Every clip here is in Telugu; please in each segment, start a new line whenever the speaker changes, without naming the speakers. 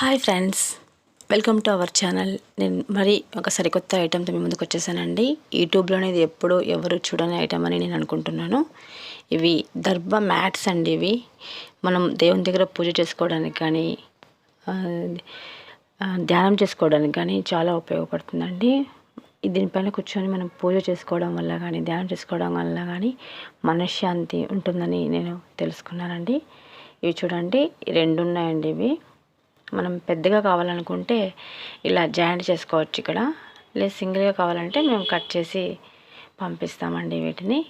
Hi friends welcome to our channel నేను మరి ఒక సరికొత్త ఐటెంతో మీ ముందుకు వచ్చేసానండి. యూట్యూబ్లోనే ఇది ఎప్పుడూ ఎవరు చూడని ఐటెం అని నేను అనుకుంటున్నాను. ఇవి దర్భ మ్యాట్స్ అండి ఇవి. మనం దేవుని దగ్గర పూజ చేసుకోవడానికి కానీ ధ్యానం చేసుకోవడానికి కానీ చాలా ఉపయోగపడుతుందండి. దీనిపైన కూర్చొని మనం పూజ చేసుకోవడం వల్ల కానీ ధ్యానం చేసుకోవడం వల్ల కానీ మనశ్శాంతి ఉంటుందని నేను తెలుసుకున్నానండి. ఇవి చూడండి రెండు ఉన్నాయండి ఇవి. మనం పెద్దగా కావాలనుకుంటే ఇలా జాయింట్ చేసుకోవచ్చు ఇక్కడ. లేదు సింగిల్గా కావాలంటే మేము కట్ చేసి పంపిస్తామండి వీటిని.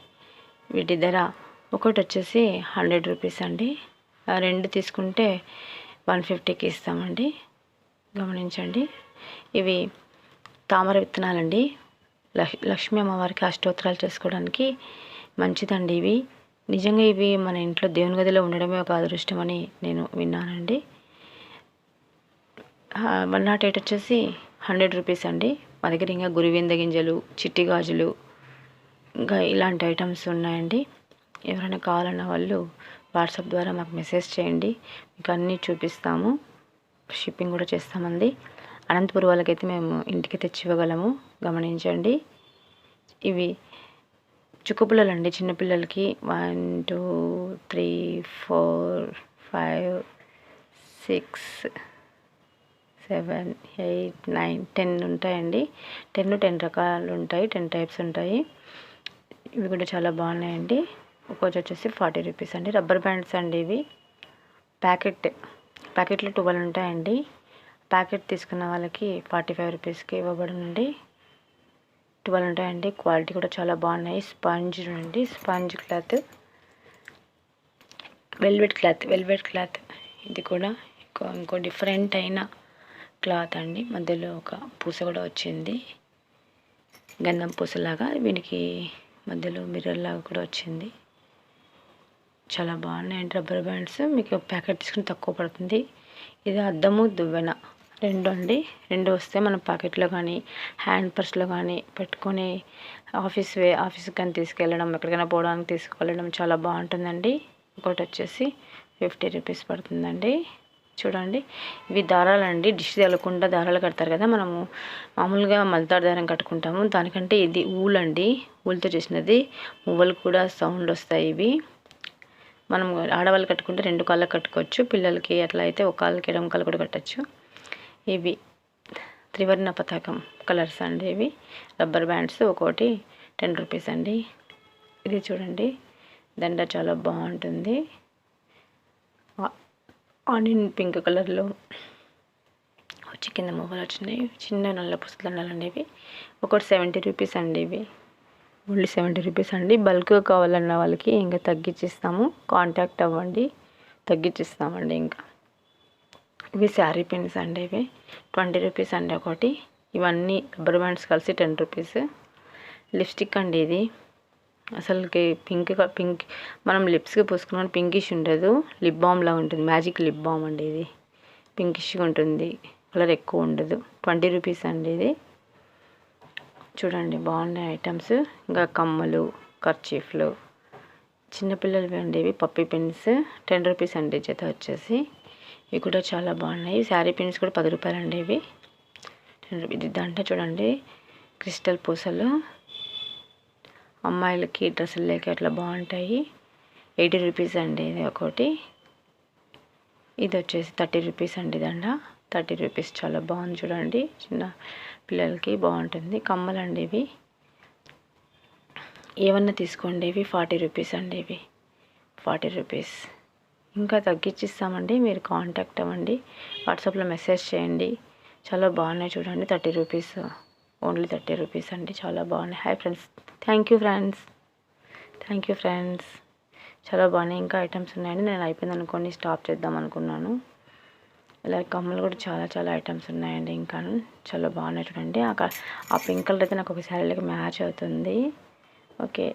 వీటి ధర ఒకటి వచ్చేసి హండ్రెడ్ రూపీస్ అండి. ఆ రెండు తీసుకుంటే వన్ ఫిఫ్టీకి ఇస్తామండి. గమనించండి. ఇవి తామర విత్తనాలండి. లక్ష్మీ అమ్మవారికి అష్టోత్తరాలు చేసుకోవడానికి మంచిదండి ఇవి. నిజంగా ఇవి మన ఇంట్లో దేవుని గదిలో ఉండడమే ఒక అదృష్టం అని నేను విన్నానండి. వన్ నాట్ ఎయిట్ వచ్చేసి హండ్రెడ్ రూపీస్ అండి. మా దగ్గర ఇంకా గురివింద గింజలు చిట్టి గాజులు ఇంకా ఇలాంటి ఐటమ్స్ ఉన్నాయండి. ఎవరైనా కావాలన్న వాళ్ళు వాట్సాప్ ద్వారా మాకు మెసేజ్ చేయండి. మీకు అన్నీ చూపిస్తాము. షిప్పింగ్ కూడా చేస్తామండి. అనంతపురం వాళ్ళకైతే మేము ఇంటికి తెచ్చి ఇవ్వగలము గమనించండి. ఇవి చుక్కపిల్లలు అండి చిన్నపిల్లలకి one two three four five six seven eight nine ten ఉంటాయండి. టెన్ టెన్ రకాలు ఉంటాయి టెన్ టైప్స్ ఉంటాయి. ఇవి కూడా చాలా బాగున్నాయండి. ఒక్కొచ్చి వచ్చేసి ఫార్టీ రూపీస్ అండి. రబ్బర్ బ్యాండ్స్ అండి ఇవి. ప్యాకెట్ ప్యాకెట్లో ట్వెల్వ్ ఉంటాయండి. ప్యాకెట్ తీసుకున్న వాళ్ళకి ఫార్టీ ఫైవ్ రూపీస్కి ఇవ్వబడునండి. ట్వెల్వ్ ఉంటాయండి. క్వాలిటీ కూడా చాలా బాగున్నాయి. స్పాంజ్ అండి sponge cloth. Velvet cloth velvet cloth. ఇది కూడా ఇంకో ఇంకో డిఫరెంట్ అయిన క్లాత్ అండి. మధ్యలో ఒక పూస కూడా వచ్చింది. గంధం పూసలాగా వీనికి మధ్యలో మిర్రర్ లాగా కూడా వచ్చింది. చాలా బాగున్నాయండి రబ్బర్ బ్యాండ్స్. మీకు ప్యాకెట్ తీసుకుని తక్కువ పడుతుంది. ఇది అద్దము దువ్వెన. రెండు అండి. రెండు వస్తే మనం ప్యాకెట్లో కానీ హ్యాండ్ పర్స్లో కానీ పెట్టుకొని ఆఫీస్ వే ఆఫీస్కి కానీ తీసుకెళ్ళడం ఎక్కడికైనా పోవడానికి తీసుకెళ్ళడం చాలా బాగుంటుందండి. ఇంకోటి వచ్చేసి ఫిఫ్టీ రూపీస్ పడుతుందండి. చూడండి. ఇవి దారాలండి. డిష్ తెలకుండా దారాలు కడతారు కదా మనము. మామూలుగా మల్తాడు దారం కట్టుకుంటాము. దానికంటే ఇది ఊలు అండి ఊల్తో చేసినది. మువ్వలు కూడా సౌండ్ వస్తాయి ఇవి. మనం ఆడవాళ్ళు కట్టుకుంటే రెండు కాళ్ళకి కట్టుకోవచ్చు. పిల్లలకి అట్లా అయితే ఒక కాళ్ళకి ఎడమ కాళ్ళు కూడా కట్టచ్చు. ఇవి త్రివర్ణ పతాకం కలర్స్ అండి ఇవి. రబ్బర్ బ్యాండ్స్ ఒక్కోటి టెన్ రూపీస్ అండి. ఇది చూడండి. దండ చాలా బాగుంటుంది. ఆనియన్ పింక్ కలర్లో వచ్చి కింద మొబైల్ వచ్చినాయి. చిన్న నల్ల పుస్తల దండలు అండి ఇవి ఒకటి సెవెంటీ రూపీస్ అండి ఇవి. ఓన్లీ సెవెంటీ రూపీస్ అండి. బల్క్గా కావాలన్న వాళ్ళకి ఇంకా తగ్గించిస్తాము. కాంటాక్ట్ అవ్వండి. తగ్గించిస్తామండి ఇంకా. ఇవి శారీ పిన్స్ అండి ఇవి. ట్వంటీ రూపీస్ అండి ఒకటి. ఇవన్నీ రబ్బర్ బ్యాండ్స్ కలిసి టెన్ రూపీస్ లిప్స్టిక్ అండి ఇది. అసలుకి పింక్ పింక్ మనం లిప్స్కి పూసుకున్న పింకిష్ ఉండదు. లిప్ బామ్లా ఉంటుంది. మ్యాజిక్ లిప్ బామ్ అండి ఇది. పింకిష్గా ఉంటుంది. కలర్ ఎక్కువ ఉండదు. ట్వంటీ రూపీస్ అండి ఇది. చూడండి బాగున్నాయి ఐటమ్స్. ఇంకా కమ్మలు కర్చీఫ్లు. చిన్నపిల్లలవి అండి ఇవి. పప్పి పిన్స్. టెన్ రూపీస్ అండి జత వచ్చేసి. ఇవి కూడా చాలా బాగున్నాయి. శారీ పిన్స్ కూడా పది రూపాయలు అండి ఇవి. టెన్ రూపీస్ ఇది దాంట్లో చూడండి. క్రిస్టల్ పూసలు. అమ్మాయిలకి డ్రెస్సులు లేక అట్లా బాగుంటాయి. ఎయిటీ రూపీస్ అండి ఇది ఒకటి. ఇది వచ్చేసి థర్టీ రూపీస్ అండి దండ. థర్టీ రూపీస్ చాలా బాగుంది చూడండి. చిన్న పిల్లలకి బాగుంటుంది. కమ్మలండి ఇవి. ఏమన్నా తీసుకోండి ఇవి. ఫార్టీ రూపీస్ అండి ఇవి. Forty rupees. ఇంకా తగ్గించిస్తామండి. మీరు కాంటాక్ట్ అవ్వండి. వాట్సాప్లో మెసేజ్ చేయండి. చాలా బాగున్నాయి చూడండి. Thirty rupees. Only thirty rupees అండి. చాలా బాగున్నాయి. Hi friends thank you friends thank you friends చాలా బాగున్నాయి. ఇంకా ఐటమ్స్ ఉన్నాయండి. నేను అయిపోయింది అనుకోండి స్టాప్ చేద్దాం అనుకున్నాను. ఇలా కమ్మలు కూడా చాలా చాలా ఐటమ్స్ ఉన్నాయండి ఇంకా. చాలా బాగున్నాయి చూడండి. అక్కడ ఆ పింక్ కలర్ అయితే నాకు ఒక శారీలకి మ్యాచ్ అవుతుంది. ఓకే